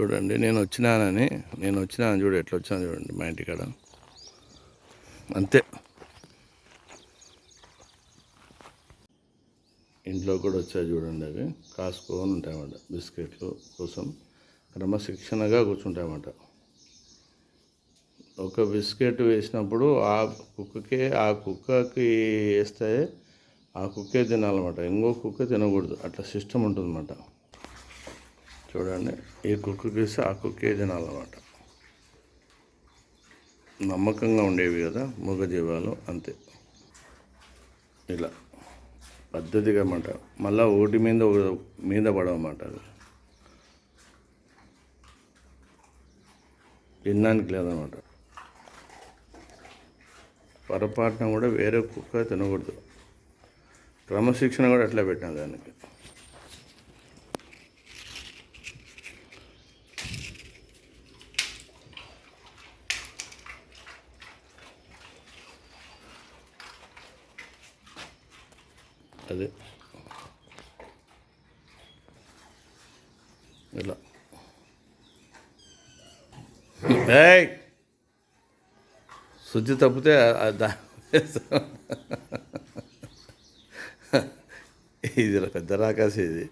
చూడండి నేను వచ్చినానని నేను వచ్చినాను చూడు ఎట్లా వచ్చాను చూడండి మా ఇంటికాడ. అంతే. ఇంట్లో కూడా వచ్చాయి చూడండి అవి. కాసుకొని ఉంటాయన్నమాట బిస్కెట్లు కోసం. క్రమశిక్షణగా కూర్చుంటాయన్నమాట. ఒక బిస్కెట్ వేసినప్పుడు ఆ కుక్కకే ఆ కుక్కకి వేస్తే ఆ కుక్కే తినాలన్నమాట. ఇంకో కుక్క తినకూడదు. అట్లా సిస్టమ్ ఉంటుందన్నమాట. చూడండి. ఈ కుక్కకి వేస్తే ఆ కుక్కే తినాలన్నమాట నమ్మకంగా ఉండేవి కదా మూగజీవాలు అంతే. ఇలా. పద్ధతిగా అన్నమాట మళ్ళీ ఓటి మీద మీద పడవన్నమాట అది. తినడానికి లేదన్నమాట. పొరపాటున కూడా వేరే కుక్క తినకూడదు. క్రమశిక్షణ కూడా అట్లా పెట్టాను దానికి. అదే ఇలా. శుద్ధి తప్పితే దా ఇది పెద్ద రాకాశ ఇది.